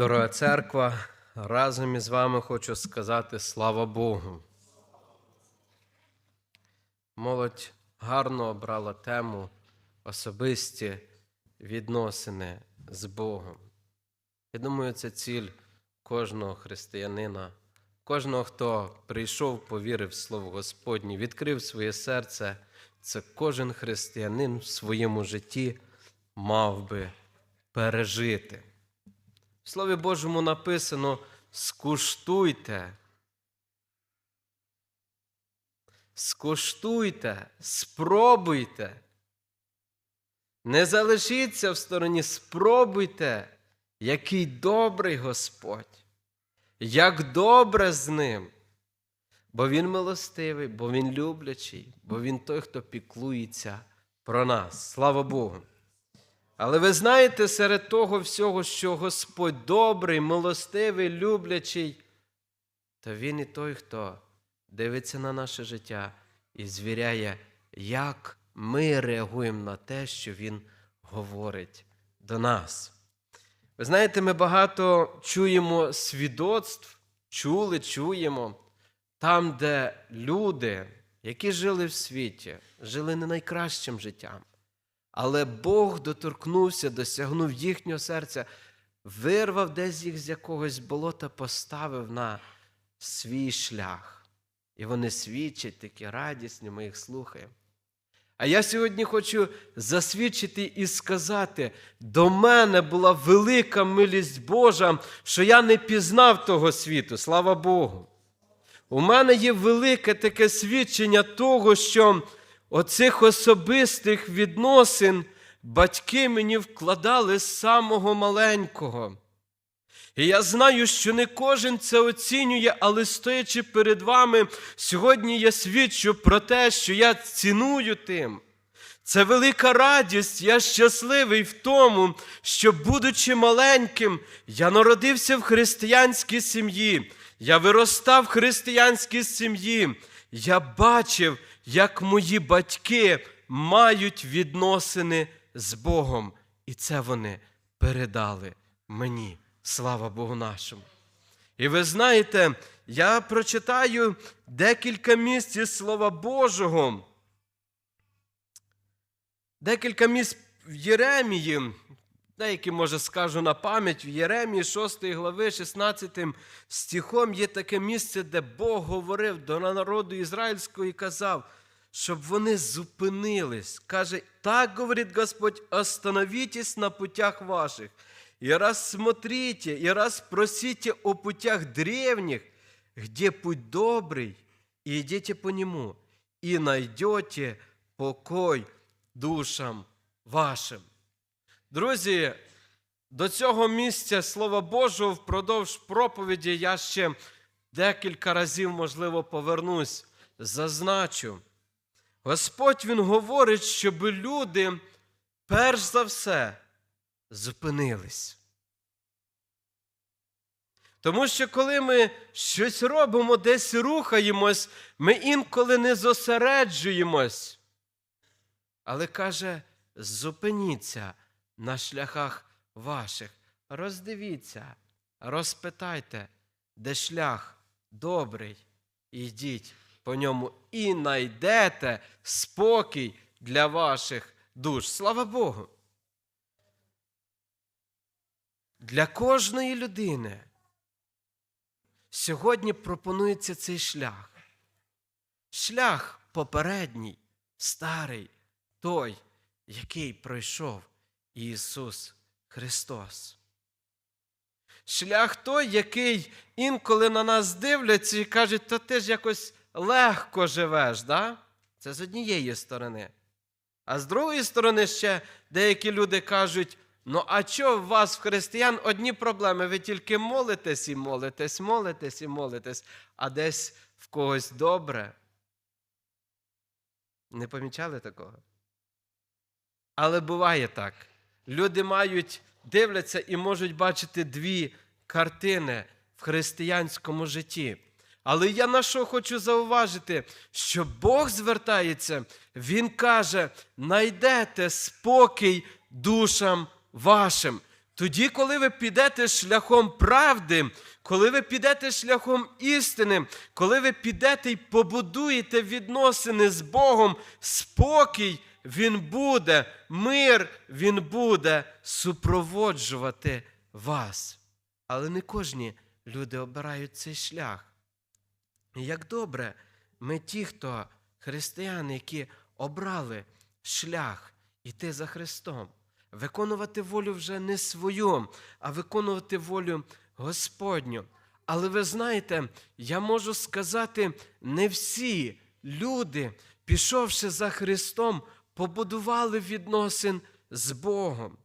Дорога церква, разом із вами хочу сказати слава Богу. Молодь гарно обрала тему особисті відносини з Богом. Я думаю, це ціль кожного християнина, кожного, хто прийшов, повірив в Слово Господнє, відкрив своє серце. Це кожен християнин в своєму житті мав би пережити. Слові Божому написано: скуштуйте. Скуштуйте, спробуйте. Не залишіться в стороні, спробуйте, який добрий Господь, як добре з ним. Бо Він милостивий, бо Він люблячий, бо Він той, хто піклується про нас. Слава Богу. Але ви знаєте, серед того всього, що Господь добрий, милостивий, люблячий, то Він і той, хто дивиться на наше життя і звіряє, як ми реагуємо на те, що Він говорить до нас. Ви знаєте, ми багато чуємо свідоцтв, чули, чуємо, там, де люди, які жили в світі, жили не найкращим життям. Але Бог доторкнувся, досягнув їхнього серця, вирвав десь їх з якогось болота, поставив на свій шлях. І вони свідчать такі радісні, ми їх слухаємо. А я сьогодні хочу засвідчити і сказати: до мене була велика милість Божа, що я не пізнав того світу, слава Богу. У мене є велике таке свідчення того, що оцих особистих відносин батьки мені вкладали з самого маленького. І я знаю, що не кожен це оцінює, але стоячи перед вами, сьогодні я свідчу про те, що я ціную тим. Це велика радість, я щасливий в тому, що, будучи маленьким, я народився в християнській сім'ї, я виростав в християнській сім'ї, я бачив, як мої батьки мають відносини з Богом. І це вони передали мені. Слава Богу нашому. І ви знаєте, я прочитаю декілька місць із Слова Божого. Декілька місць в Єремії, деякі, може, скажу на пам'ять, в Єремії 6 глави, 16 стихом є таке місце, де Бог говорив до народу ізраїльського і казав, щоб вони зупинились. Каже, так говорить Господь, остановитесь на путях ваших. И раз смотрите, и раз просите о путях древних, где путь добрый, и идите по нему, и найдете покой душам вашим. Друзі, до цього місця Слова Божого впродовж проповіді я ще декілька разів, можливо, повернусь, зазначу. Господь Він говорить, щоб люди, перш за все, зупинились. Тому що коли ми щось робимо, десь рухаємось, ми інколи не зосереджуємось. Але каже, зупиніться на шляхах ваших, роздивіться, розпитайте, де шлях добрий, йдіть по ньому і найдете спокій для ваших душ. Слава Богу! Для кожної людини сьогодні пропонується цей шлях. Шлях попередній, старий, той, який пройшов Ісус Христос. Шлях той, який інколи на нас дивляться і кажуть, то ти ж якось легко живеш, да? це з однієї сторони. А з другої сторони, ще деякі люди кажуть, Ну, а що у вас в християн одні проблеми? Ви тільки молитесь і молитесь, молитесь і молитесь, а десь в когось добре. Не помічали такого? Але буває так. Люди мають, дивляться і можуть бачити дві картини в християнському житті. Але я на що хочу зауважити, що Бог звертається, Він каже: найдете спокій душам вашим. Тоді, коли ви підете шляхом правди, коли ви підете шляхом істини, коли ви підете і побудуєте відносини з Богом, спокій Він буде, мир Він буде супроводжувати вас. Але не кожні люди обирають цей шлях. Як добре, ми ті, хто християни, які обрали шлях іти за Христом, виконувати волю вже не свою, а виконувати волю Господню. Але ви знаєте, я можу сказати, не всі люди, пішовши за Христом, побудували відносин з Богом.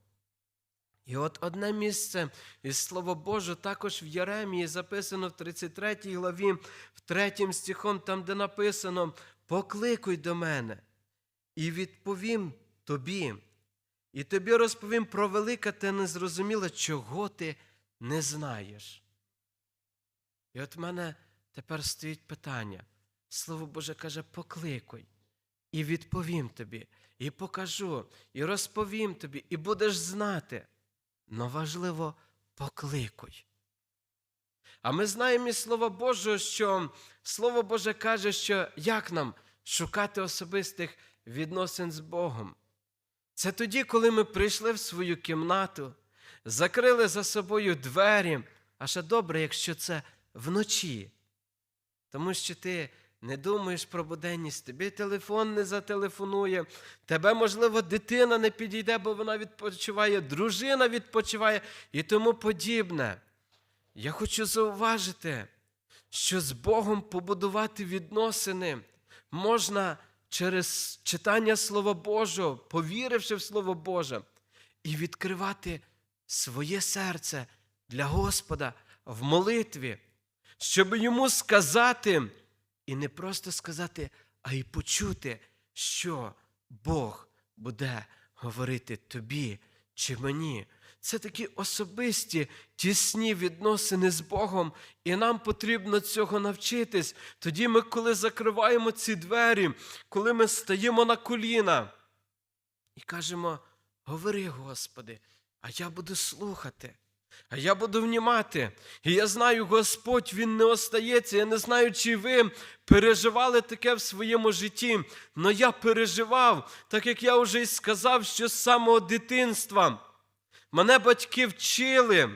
І от одне місце із Слова Боже також в Єремії записано в 33 главі, в 3 стихом, там, де написано: Покликуй до мене, і відповім тобі, і тобі розповім про велике та незрозуміле, чого ти не знаєш. І от в мене тепер стоїть питання. Слово Боже каже, покликуй, і відповім тобі, і покажу, і розповім тобі, і будеш знати. Но важливо покликуй. А ми знаємо із Слова Божого, що Слово Боже каже, що як нам шукати особистих відносин з Богом. Це тоді, коли ми прийшли в свою кімнату, закрили за собою двері, а ще добре, якщо це вночі. Тому що ти не думаєш про буденність, тобі телефон не зателефонує, тебе, можливо, дитина не підійде, бо вона відпочиває, дружина відпочиває і тому подібне. Я хочу зауважити, що з Богом побудувати відносини можна через читання Слова Божого, повіривши в Слово Боже, і відкривати своє серце для Господа в молитві, щоб йому сказати, і не просто сказати, а й почути, що Бог буде говорити тобі чи мені. Це такі особисті, тісні відносини з Богом, і нам потрібно цього навчитись. Тоді ми, коли закриваємо ці двері, коли ми стаємо на коліна і кажемо: Говори, Господи, а я буду слухати. А я буду внімати. І я знаю, Господь, Він не остається. Я не знаю, чи ви переживали таке в своєму житті. але я переживав, так як я вже й сказав, що з самого дитинства. Мене батьки вчили,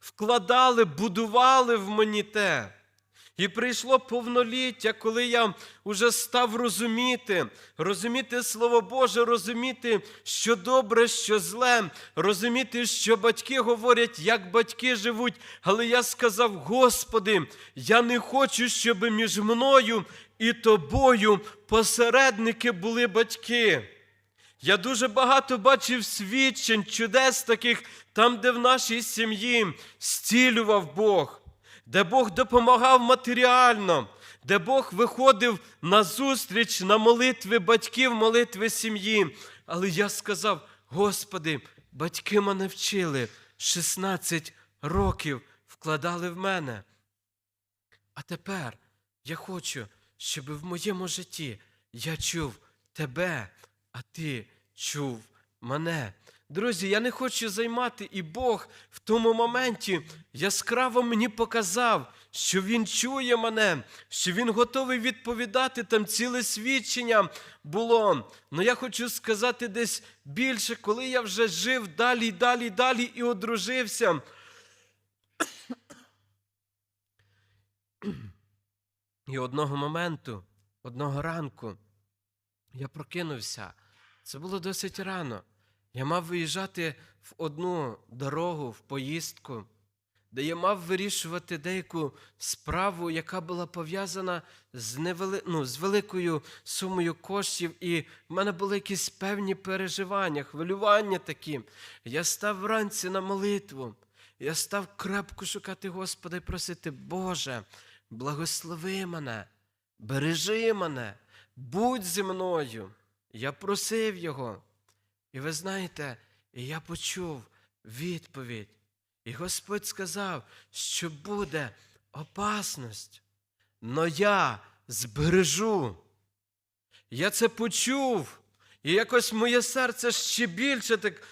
вкладали, будували в мені те. І прийшло повноліття, коли я вже став розуміти, розуміти Слово Боже, розуміти, що добре, що зле, розуміти, що батьки говорять, як батьки живуть. Але я сказав: Господи, я не хочу, щоб між мною і тобою посередники були батьки. Я дуже багато бачив свідчень, чудес таких, там, де в нашій сім'ї зцілював Бог, де Бог допомагав матеріально, де Бог виходив на зустріч на молитви батьків, молитви сім'ї. Але я сказав: Господи, батьки мене вчили 16 років вкладали в мене. А тепер я хочу, щоб в моєму житті я чув тебе, а ти чув мене. Друзі, я не хочу займати, і Бог в тому моменті яскраво мені показав, що Він чує мене, що Він готовий відповідати. Там ціле свідчення було. Ну я хочу сказати десь більше, коли я вже жив далі, далі, далі і одружився. І одного моменту, одного ранку, я прокинувся. Це було досить рано. Я мав виїжджати в одну дорогу, в поїздку, де я мав вирішувати деяку справу, яка була пов'язана з, невели... ну, з великою сумою коштів, і в мене були якісь певні переживання, хвилювання такі. Я став вранці на молитву, я став крепко шукати Господа і просити, Боже, благослови мене, бережи мене, будь зі мною. Я просив його. І ви знаєте, я почув відповідь. І Господь сказав, що буде опасність, но я збережу. Я це почув, і якось моє серце ще більше так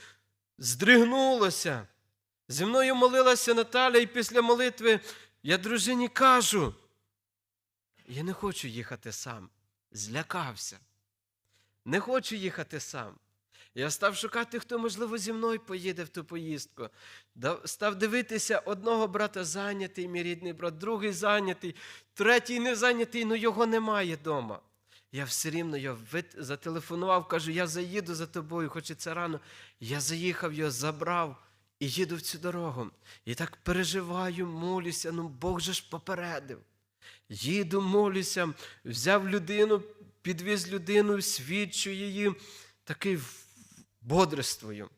здригнулося. Зі мною молилася Наталя, і після молитви я дружині кажу: я не хочу їхати сам. Злякався. Не хочу їхати сам. Я став шукати, хто, можливо, зі мною поїде в ту поїздку. Став дивитися, одного брата зайнятий, мій рідний брат, другий зайнятий, третій не зайнятий, але його немає вдома. Я все рівно його зателефонував, кажу, я заїду за тобою, хоч і це рано. Я заїхав його, забрав і їду в цю дорогу. І так переживаю, молюся, ну Бог же ж попередив. Їду, молюся, взяв людину, підвіз людину, свідчу її, такий бодрствую.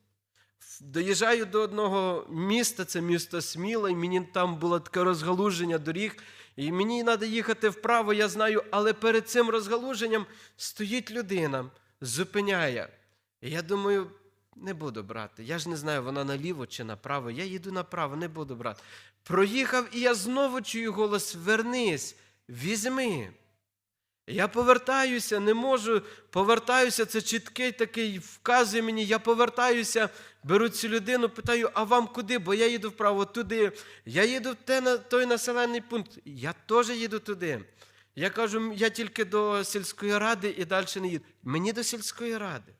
Доїжджаю до одного міста, це місто Сміла, і мені там було таке розгалуження доріг. І мені треба їхати вправо, я знаю, але перед цим розгалуженням стоїть людина, зупиняє. І я думаю, не буду брати. Я ж не знаю, вона наліво чи направо. Я їду направо, не буду брати. Проїхав, і я знову чую голос: вернись, візьми. Я повертаюся, не можу, повертаюся, це чіткий такий вказує мені, я повертаюся, беру цю людину, питаю, а вам куди? Бо я їду вправо туди. Я їду в те, той населений пункт. Я теж їду туди. Я кажу, я тільки до сільської ради і далі не їду. Мені до сільської ради.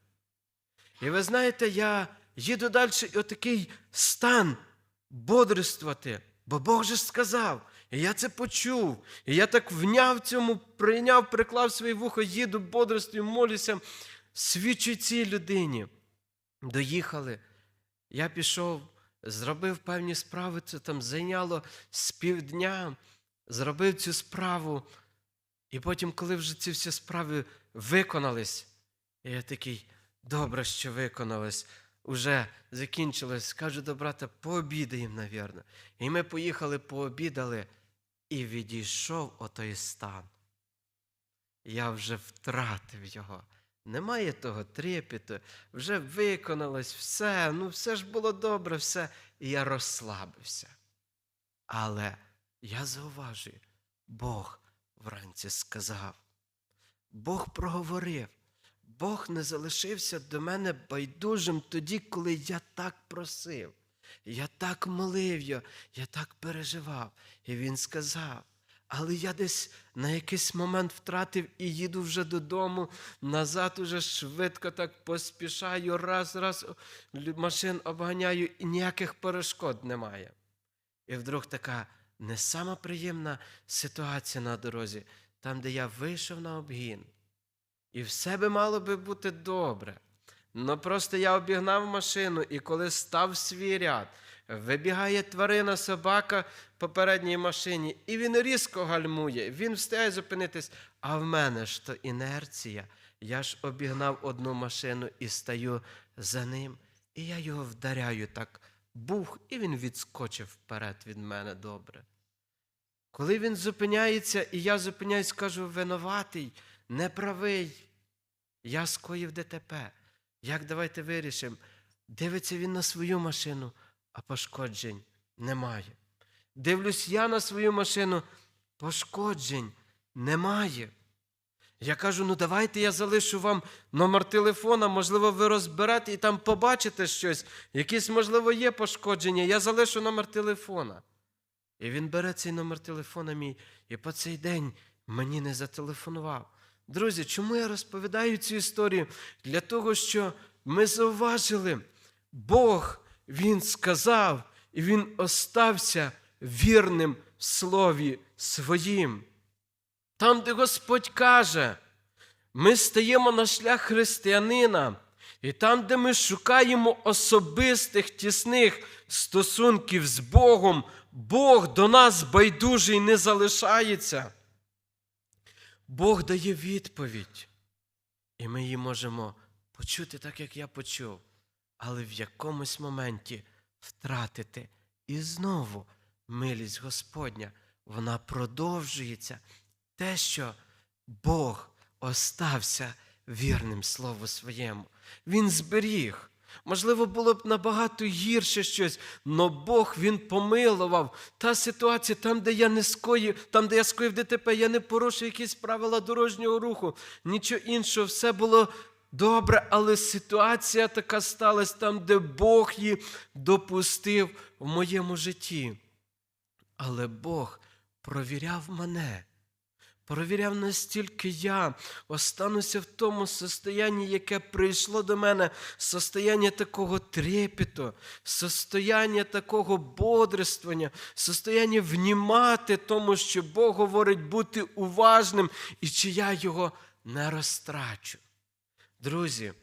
І ви знаєте, я їду далі, і отакий стан бодрствувати, бо Бог же сказав. І я це почув. І я так вняв цьому, прийняв, приклав своє вухо, їду, бодрствую, молюся, свідчу цій людині. Доїхали. Я пішов, зробив певні справи, це там зайняло з півдня, зробив цю справу. І потім, коли вже ці всі справи виконались, я такий, добре, що виконались, уже закінчилось. Кажу до брата, пообідаємо, навірно. І ми поїхали, пообідали, і відійшов отой стан. Я вже втратив його. Немає того трепету, вже виконалось все, ну все ж було добре, все, і я розслабився. Але я зауважую, Бог вранці сказав, Бог проговорив, Бог не залишився до мене байдужим тоді, коли я так просив. Я так молив його, я так переживав. І він сказав. Але я десь на якийсь момент втратив і їду вже додому, назад уже швидко так поспішаю, раз, раз машин обганяю, і ніяких перешкод немає. І вдруг така не сама приємна ситуація на дорозі, там, де я вийшов на обгін. І все би мало би бути добре. Ну просто я обігнав машину, і коли став в свій ряд, вибігає тварина, собака в попередній машині, і він різко гальмує, він встигає зупинитись. А в мене ж то інерція. Я ж обігнав одну машину і стаю за ним, і я його вдаряю так, бух, і він відскочив вперед від мене добре. Коли він зупиняється, і я зупиняюсь, кажу, винуватий, неправий, я скоїв ДТП. Як давайте вирішимо? Дивиться він на свою машину, а пошкоджень немає. Дивлюсь я на свою машину, пошкоджень немає. Я кажу, ну давайте я залишу вам номер телефона, можливо, ви розберете і там побачите щось, якісь, можливо, є пошкодження. Я залишу номер телефона. І він бере цей номер телефона мій і по цей день мені не зателефонував. Друзі, чому я розповідаю цю історію? Для того, що ми зауважили, Бог Він сказав, і Він остався вірним в слові своїм. Там, де Господь каже, ми стаємо на шлях християнина, і там, де ми шукаємо особистих тісних стосунків з Богом, Бог до нас байдужий не залишається. Бог дає відповідь, і ми її можемо почути так, як я почув, але в якомусь моменті втратити. І знову милість Господня, вона продовжується. Те, що Бог остався вірним Слову своєму. Він зберіг. Можливо, було б набагато гірше щось, але Бог Він помилував. Та ситуація, там, де я не скоїв, там, де я скоїв ДТП, я не порушив якісь правила дорожнього руху, нічого іншого, все було Добре, але ситуація така сталася там, де Бог її допустив в моєму житті. Але Бог провіряв мене. Провіряв настільки я остануся в тому состоянні, яке прийшло до мене, состояння такого трепету, состояння такого бодрствування, состояння внімати тому, що Бог говорить бути уважним, і чи я його не розтрачу. Друзі,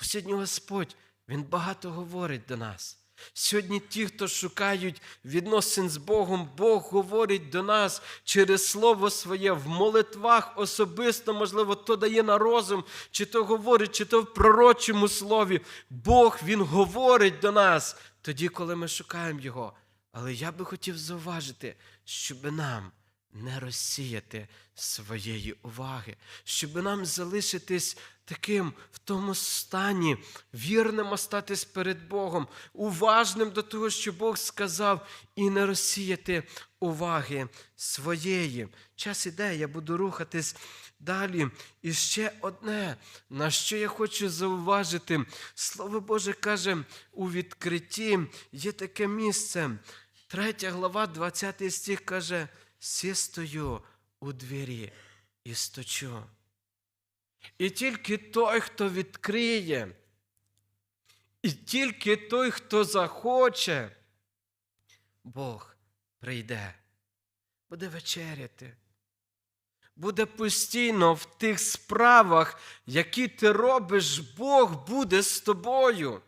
сьогодні Господь, Він багато говорить до нас. Сьогодні ті, хто шукають відносин з Богом, Бог говорить до нас через Слово Своє в молитвах особисто, можливо, то дає на розум, чи то говорить, чи то в пророчому слові. Бог Він говорить до нас тоді, коли ми шукаємо Його. Але я би хотів зауважити, щоб нам не розсіяти своєї уваги, щоб нам залишитись таким в тому стані, вірним остатись перед Богом, уважним до того, що Бог сказав, і не розсіяти уваги своєї. Час іде, я буду рухатись далі. І ще одне, на що я хочу зауважити, Слово Боже каже у відкритті є таке місце. Третя глава, 20 стих каже: «Сі стою у двері і стучу. І тільки той, хто відкриє, і тільки той, хто захоче, Бог прийде, буде вечеряти, буде постійно в тих справах, які ти робиш, Бог буде з тобою.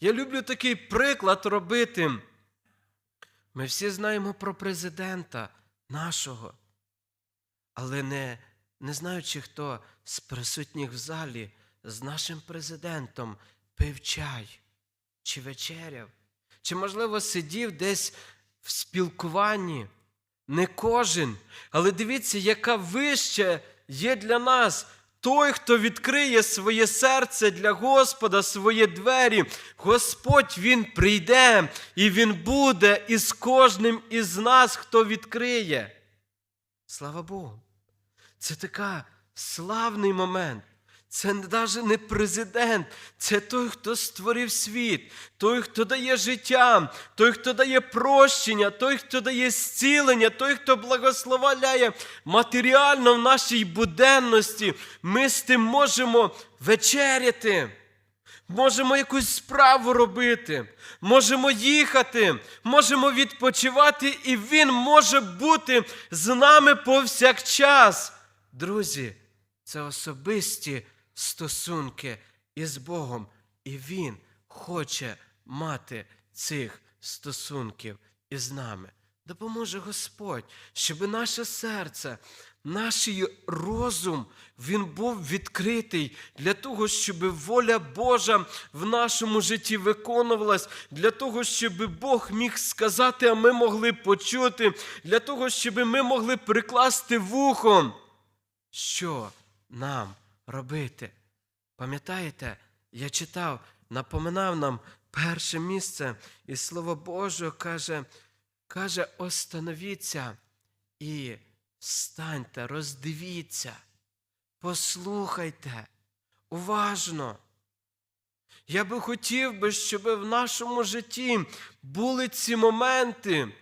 Я люблю такий приклад робити. Ми всі знаємо про президента нашого, але не, не знаючи, хто з присутніх в залі з нашим президентом пив чай чи вечеряв, чи, можливо, сидів десь в спілкуванні. Не кожен, але дивіться, яка вища є для нас. Той, хто відкриє своє серце для Господа, свої двері, Господь Він прийде і Він буде із кожним із нас, хто відкриє. Слава Богу. Це така славний момент. Це навіть не президент, це той, хто створив світ, той, хто дає життя, той, хто дає прощення, той, хто дає зцілення, той, хто благословляє матеріально в нашій буденності. Ми з тим можемо вечеряти. Можемо якусь справу робити, можемо їхати, можемо відпочивати, і Він може бути з нами повсякчас. Друзі, це особисті стосунки із Богом, і Він хоче мати цих стосунків із нами. Допоможе Господь, щоб наше серце, наш розум, він був відкритий для того, щоб воля Божа в нашому житті виконувалась, для того, щоб Бог міг сказати, а ми могли почути, для того, щоб ми могли прикласти вухо, що нам робити. Пам'ятаєте, я читав, напоминав нам перше місце, і Слово Боже каже, каже, остановіться і станьте, роздивіться, послухайте уважно. Я би хотів би, щоб в нашому житті були ці моменти,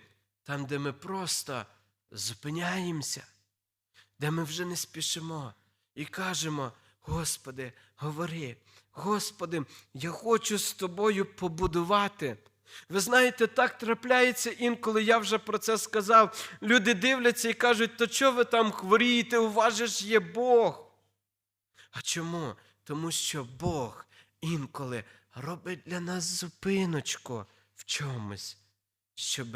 там, де ми просто зупиняємося, де ми вже не спішимо і кажемо, Господи, говори, Господи, я хочу з тобою побудувати. Ви знаєте, так трапляється інколи, я вже про це сказав. Люди дивляться і кажуть, то чого ви там хворієте, у вас же ж є Бог. А чому? Тому що Бог інколи робить для нас зупиночку в чомусь, щоб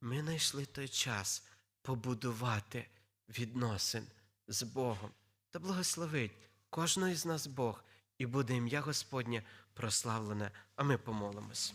ми знайшли той час побудувати відносин з Богом. Та благословить кожного із нас Бог, і буде ім'я Господнє прославлене, а ми помолимось.